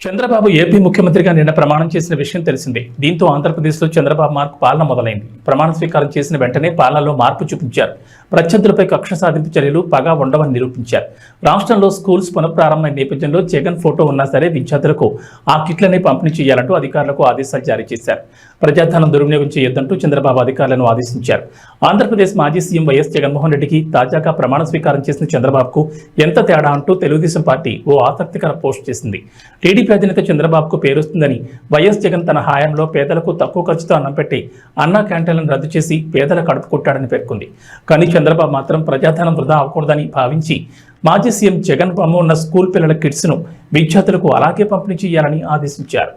Chandrababu AP ముఖ్యమంత్రిగా నిన్న ప్రమాణం చేసిన విషయం తెలిసిందే. దీంతో ఆంధ్రప్రదేశ్లో చంద్రబాబు మార్కు పాలన మొదలైంది. ప్రమాణ స్వీకారం చేసిన వెంటనే పాలనలో మార్పు చూపించారు. ప్రత్యర్థులపై కక్ష సాధింపు చర్యలు పగా ఉండవని నిరూపించారు. రాష్ట్రంలో స్కూల్స్ పునఃప్రారంభమైన నేపథ్యంలో జగన్ ఫోటో ఉన్నా సరే విద్యార్థులకు ఆ కిట్లనే పంపిణీ చేయాలంటూ అధికారులకు ఆదేశాలు జారీ చేశారు. ప్రజాధనం దుర్వినియోగం చేయొద్దంటూ చంద్రబాబు అధికారులను ఆదేశించారు. ఆంధ్రప్రదేశ్ మాజీ సీఎం వైఎస్ జగన్మోహన్ రెడ్డికి తాజాగా ప్రమాణ స్వీకారం చేసిన చంద్రబాబుకు ఎంత తేడా అంటూ తెలుగుదేశం పార్టీ ఓ ఆసక్తికర పోస్ట్ చేసింది. టీడీపీ అధినేత చంద్రబాబుకు పేరుస్తుందని వైఎస్ జగన్ తన హాయంలో పేదలకు తక్కువ ఖర్చుతో అన్నం పెట్టి అన్నా క్యాంటీన్లను రద్దు చేసి పేదల కడుపు కొట్టాడని పేర్కొంది. కానీ చంద్రబాబు మాత్రం ప్రజాధనం వృధా అవ్వకూడదని భావించి మాజీ సీఎం జగన్ బొమ్మ ఉన్న స్కూల్ పిల్లల కిడ్స్ను విద్యార్థులకు అలాగే పంపిణీ చేయాలని ఆదేశించారు.